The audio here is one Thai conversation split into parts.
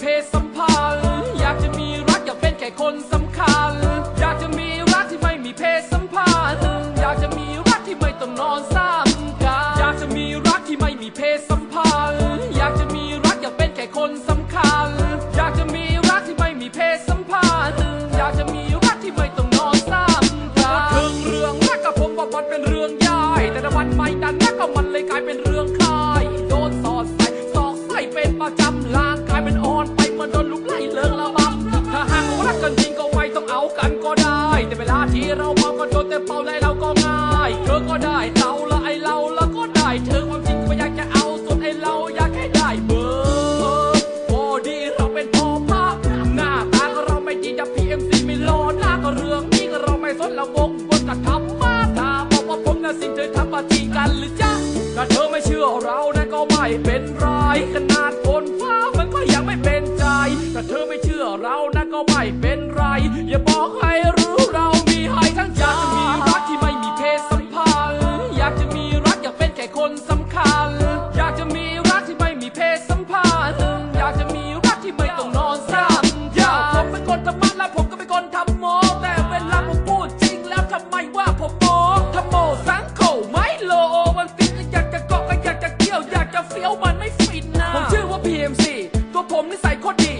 เพศสัมพันธ์อยากจะมีรักอยากเป็นแค่คนสำคัญ อยากจะมีรักที่ไม่มีเพศสัมพันธ์อยากจะมีรักที่ไม่ต้องนอนซ้ำกันอยากจะมีรักที่ไม่มีเพศสัมพันธ์อยากจะมีรักอยากเป็นแค่คนสำคัญ อยากจะมีรักที่ไม่มีเพศสัมพันธ์อยากจะมีรักที่ไม่ต้องนอนซ้ำกันถึงเรื่องรักกับผมว่ามันเป็นเรื่องยากแต่ละวันไม่ดันรักก็มันเลยกลายเป็น ได้ แต่เวลาที่เราเมาก็โดนเต็มเป่าเลยเราก็ง่ายเธอก็ได้เราละไอเราแล้วก็ได้ เธอความจริงก็อยากจะเอาส่วนไอเราอยากให้ได้เบอร์โอดีเราเป็นพ่อพระหน้าตาก็เราไม่ดีจะพีเอ็มซีไม่รอหน้าก็เรื่องนี้ก็เราไม่สนเราวงบนกัะทำมาถาบอกว่าผมน่ะสิ่งเธอทำมาทีกันหรือจ๊ะถ้าเธอไม่เชื่อเรานะก็ไม่เป็นไรขนาดฝนฟ้ามันก็ยังไม่เป็นใจถ้าเธอไม่เชื่อเรานะก็ไม่เป็นไร อย่าบอกใคร ไม่ฟินนะผมชื่อว่า PMC ตัวผมนิสัยโคตรดี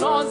Nó